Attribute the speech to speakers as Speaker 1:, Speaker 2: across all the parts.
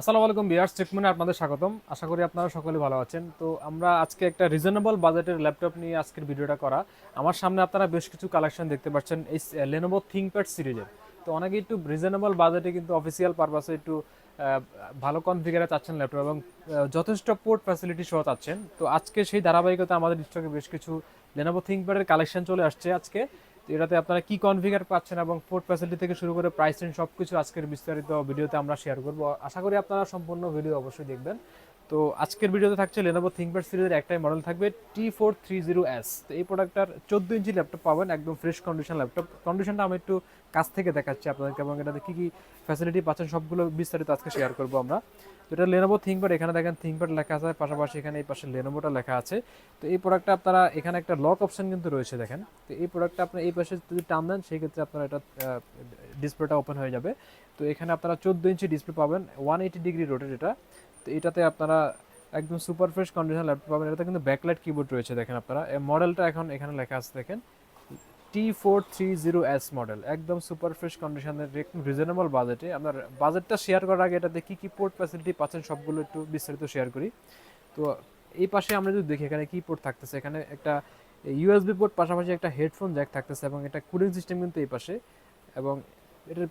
Speaker 1: আসসালামু আলাইকুম বিয়ার্স, চেকমনে আপনাদের স্বাগতম। আশা করি আপনারা সকলে ভালো আছেন। তো আমরা আজকে একটা রিজনেবল বাজেটের ল্যাপটপ নিয়ে আজকের ভিডিওটা করা। আমার সামনে আপনারা বেশ কিছু কালেকশন দেখতে পাচ্ছেন এই লেনোভো থিঙ্কপ্যাড সিরিজের। তো অনেকে একটু রিজনেবল বাজেটে কিন্তু অফিসিয়াল পারপাসে একটু ভালো কনফিগারে চাচ্ছেন ল্যাপটপ এবং যথেষ্ট পোর্ট ফ্যাসিলিটি সহ চাচ্ছেন। তো আজকে সেই ধারাবাহিকতা আমাদের স্টকে বেশ কিছু লেনোভো থিঙ্কপ্যাডের কালেকশন চলে আসছে আজকে। এটাতে আপনারা কি কনফিগার পাচ্ছেন এবং পোর্ট ফ্যাসিলিটি থেকে শুরু করে প্রাইস সব কিছু আজকের বিস্তারিত ভিডিওতে আমরা শেয়ার করব। আশা করি আপনারা সম্পূর্ণ ভিডিও অবশ্যই দেখবেন। তো আজকের ভিডিওতে থাকছে লেনোভো থিঙ্কপ্যাড সিরিজের একটাই মডেল থাকবে T four three zero S তো এই প্রোডাক্টটার চোদ্দ ইঞ্চি ল্যাপটপ পাবেন, একদম ফ্রেশ কন্ডিশন ল্যাপটপ কন্ডিশনটা আমি একটু কাছ থেকে দেখাচ্ছি আপনাদেরকে এবং এটাতে কী কী ফ্যাসিলিটি পাচ্ছেন সবগুলো বিস্তারিত আজকে শেয়ার করব আমরা। তো এটা লেনোভো থিঙ্কপ্যাড এখানে দেখেন থিঙ্কপ্যাড লেখা আছে, পাশাপাশি এখানে এই পাশে লেনোভোটা লেখা আছে। তো এই প্রোডাক্টটা আপনারা, এখানে একটা লক অপশন কিন্তু রয়েছে দেখেন। তো এই প্রোডাক্টটা আপনার এই পাশে যদি টান দেন সেই ক্ষেত্রে আপনার এটা ডিসপ্লেটা ওপেন হয়ে যাবে। তো এখানে আপনারা চোদ্দ ইঞ্চি ডিসপ্লে পাবেন ওয়ান এইটি ডিগ্রি রোটেট এটা। তো এটাতে আপনারা একদম সুপার ফ্রেশ কন্ডিশন ল্যাপটপ পাবেন। এটাতে কিন্তু ব্যাকলাইট কিবোর্ড রয়েছে, দেখেন আপনারা। মডেলটা এখন এখানে লেখা আছে, দেখেন। T four three zero S model একদম সুপার ফ্রেশ কন্ডিশনের রিজনেবল বাজেটে আপনার বাজেটটা শেয়ার করার আগে এটাতে কী কী পোর্ট ফ্যাসিলিটি পাচ্ছেন সবগুলো একটু বিস্তারিত শেয়ার করি। তো এই পাশে আমরা যদি দেখি, এখানে কি পোর্ট থাকতেছে? এখানে একটা ইউএসবি পোর্ট পাশাপাশি একটা হেডফোন জ্যাক থাকতেছে এবং এটা কুলিং সিস্টেম কিন্তু এই পাশে। এবং এটার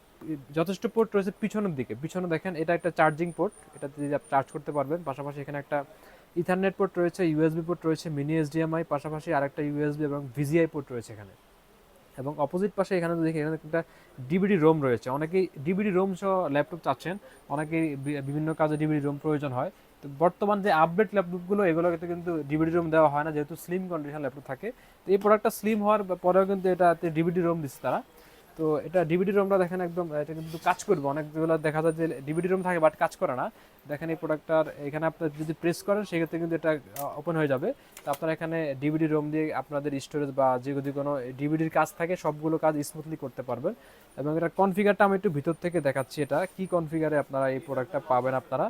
Speaker 1: যথেষ্ট পোর্ট রয়েছে পিছনের দিকে। পিছনে দেখেন, এটা একটা চার্জিং পোর্ট এটা দিয়ে চার্জ করতে পারবেন। পাশাপাশি এখানে একটা ইথারনেট পোর্ট রয়েছে ইউএসবি পোর্ট রয়েছে মিনি এসডিএমআই পাশাপাশি আরেকটা ইউএসবি এবং ভিজিআই পোর্ট রয়েছে এখানে। এবং অপোজিট পাশে এখানে দেখি এখানে একটা ডিবিডি রোম রয়েছে। অনেকেই ডিবিডি রোম সহ ল্যাপটপ চাচ্ছেন, অনেকেই বিভিন্ন কাজে ডিবিডি রোম প্রয়োজন হয়। তো বর্তমান যে আপডেট ল্যাপটপগুলো এগুলোতে কিন্তু ডিবিডি রোম দেওয়া হয় না, যেহেতু স্লিম কন্ডিশন ল্যাপটপ থাকে। তো এই প্রোডাক্টটা স্লিম হওয়ার পরেও কিন্তু এটাতে ডিবিডি রোম দিচ্ছে তারা। তো এটা ডিবিডি রোমটা দেখেন একদম, এটা কিন্তু কাজ করবে। অনেকগুলো দেখা যায় যে ডিবিডি রোম থাকে বাট কাজ করে না। দেখেন এই প্রোডাক্টটার এখানে আপনার যদি প্রেস করেন, সেক্ষেত্রে কিন্তু এটা ওপেন হয়ে যাবে। তো আপনারা এখানে ডিবিডি রোম দিয়ে আপনাদের স্টোরেজ বা যে যদি কোনো ডিবিডির কাজ থাকে, সবগুলো কাজ স্মুথলি করতে পারবেন। এবং এটা কনফিগারটা আমি একটু ভিতর থেকে দেখাচ্ছি এটা। কি কনফিগারে আপনারা এই প্রোডাক্টটা পাবেন আপনারা?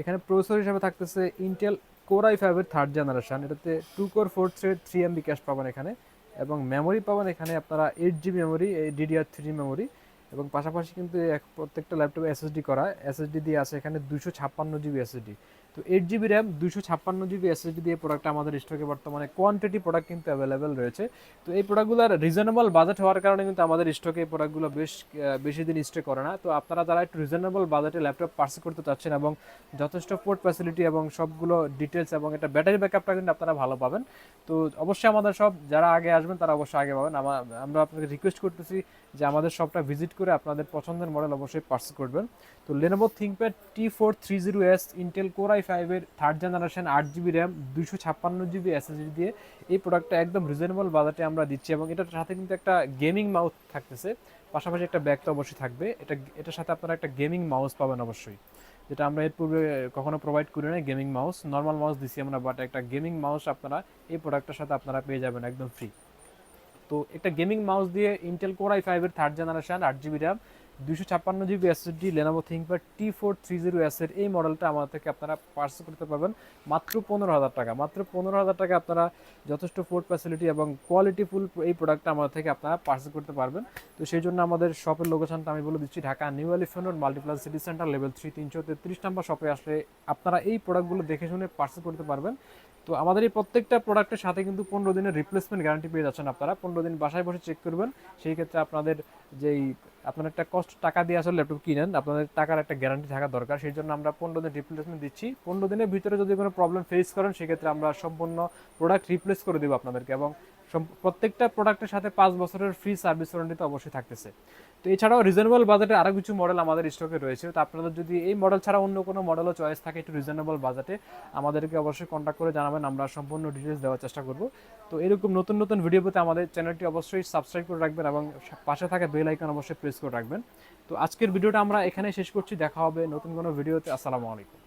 Speaker 1: এখানে প্রসেসর হিসাবে থাকতেছে ইন্টেল কোর আই ফাইভের থার্ড জেনারেশন এটাতে two core four thread three MB cache পাবেন এখানে। এবং মেমোরি পাবেন এখানে আপনারা এইট জিবি মেমোরি এই ডিডিআর থ্রি মেমোরি এবং পাশাপাশি কিন্তু প্রত্যেকটা ল্যাপটপে এসএসডি করা এসএসডি দিয়ে আছে এখানে দুশো ছাপ্পান্ন জিবি এসএসডি তো এইট জিবি র্যাম দুশো ছাপ্পান্ন জিবি এসএসডি দিয়ে প্রোডাক্ট আমাদের স্টকে বর্তমানে কোয়ান্টিটি প্রোডাক্ট কিন্তু অ্যাভেলেবেল রয়েছে। তো এই প্রোডাক্টগুলোর রিজনেবল বাজেট হওয়ার কারণে কিন্তু আমাদের স্টকে এই প্রোডাক্টগুলো বেশ বেশি দিন স্টে করে না। তো আপনারা যারা একটু রিজনেবল বাজেটে ল্যাপটপ পার্সেল করতে চাচ্ছেন এবং যথেষ্ট পোর্ট ফ্যাসিলিটি এবং সবগুলো ডিটেলস এবং এটা ব্যাটারি ব্যাকআপটা কিন্তু আপনারা ভালো পাবেন। তো অবশ্যই আমাদের সব যারা আগে আসবেন তারা অবশ্যই আগে পাবেন। আমা- আমরা আপনাকে রিকোয়েস্ট করতেছি যে আমাদের শপটা ভিজিট করে আপনাদের পছন্দের মডেল অবশ্যই পার্সেল করবেন। তো Lenovo ThinkPad T four three zero S Intel core i ফাইভের থার্ড জেনারেশন আট জিবি র্যাম দুশো ছাপ্পান্ন জিবি এসএসডি দিয়ে এই প্রোডাক্টটা একদম রিজনেবল বাজেটে আমরা দিচ্ছি এবং এটার সাথে কিন্তু একটা গেমিং মাউস থাকতেছে। পাশাপাশি একটা ব্যাগ তো অবশ্যই থাকবে। এটা, এটার সাথে আপনারা একটা গেমিং মাউস পাবেন অবশ্যই, যেটা আমরা এর পূর্বে কখনো প্রোভাইড করি না গেমিং মাউস নর্মাল মাউস দিছি আমরা বাট একটা গেমিং মাউস আপনারা এই প্রোডাক্টের সাথে আপনারা পেয়ে যাবেন একদম ফ্রি তো একটা গেমিং মাউস দিয়ে ইন্টেল কোর আই ফাইভের থার্ড জেনারেশন আট জিবি র্যাম দুশো ছাপ্পান্ন GB SSD Lenovo ThinkPad T four three zero S এর এই মডেলটা আমাদের থেকে আপনারা পার্সেল করতে পারবেন। মাত্র পনেরো হাজার টাকা। মাত্র পনেরো হাজার টাকা আপনারা যথেষ্ট ফোর্ট ফ্যাসিলিটি এবং কোয়ালিটিফুল এই প্রোডাক্টটা আমাদের থেকে আপনারা পার্সেল করতে পারবেন। তো সেই জন্য আমাদের শপের লোকেশনটা আমি বলে দিচ্ছি, Dhaka new elephant road multiplus city centre level three তিনশো তেত্রিশ নাম্বার শপে আসলে আপনারা এই প্রোডাক্টগুলো দেখে শুনে পার্সেল করতে পারবেন। তো আমাদের এই প্রত্যেকটা প্রোডাক্টের সাথে কিন্তু পনেরো দিনের রিপ্লেসমেন্ট গ্যারান্টি পেয়ে যাচ্ছেন আপনারা। পনেরো দিন বাসায় বসে চেক করবেন। সেই ক্ষেত্রে আপনাদের যেই আপনার একটা কষ্ট টাকা দিয়ে আসলে ল্যাপটপ কিনেন, আপনাদের টাকার একটা গ্যারান্টি থাকা দরকার, সেই জন্য আমরা পনেরো দিন রিপ্লেসমেন্ট দিচ্ছি। পনেরো দিনের ভিতরে যদি কোনো প্রবলেম ফেস করেন, সেক্ষেত্রে আমরা সম্পূর্ণ প্রোডাক্ট রিপ্লেস করে দেবো আপনাদেরকে এবং প্রত্যেকটা প্রোডাক্টের সাথে পাঁচ বছরের ফ্রি সার্ভিস ওয়ারেন্টি তো অবশ্যই থাকতেছে। তো এছাড়াও রিজনেবল বাজেটে আরও কিছু মডেল আমাদের স্টকে রয়েছে। তো আপনাদের যদি এই মডেল ছাড়া অন্য কোনো মডেলও চয়েস থাকে, একটু রিজনেবল বাজেটে আমাদেরকে অবশ্যই কন্ট্যাক্ট করে জানাবেন, আমরা সম্পূর্ণ ডিটেলস দেওয়ার চেষ্টা করব। তো এরকম নতুন নতুন ভিডিও পেতে আমাদের চ্যানেলটি অবশ্যই সাবস্ক্রাইব করে রাখবেন এবং পাশে থাকা বেল আইকন অবশ্যই প্রেস করে রাখবেন। তো আজকের ভিডিওটা আমরা এখানে শেষ করছি। দেখা হবে নতুন কোনো ভিডিওতে। আসসালামু আলাইকুম।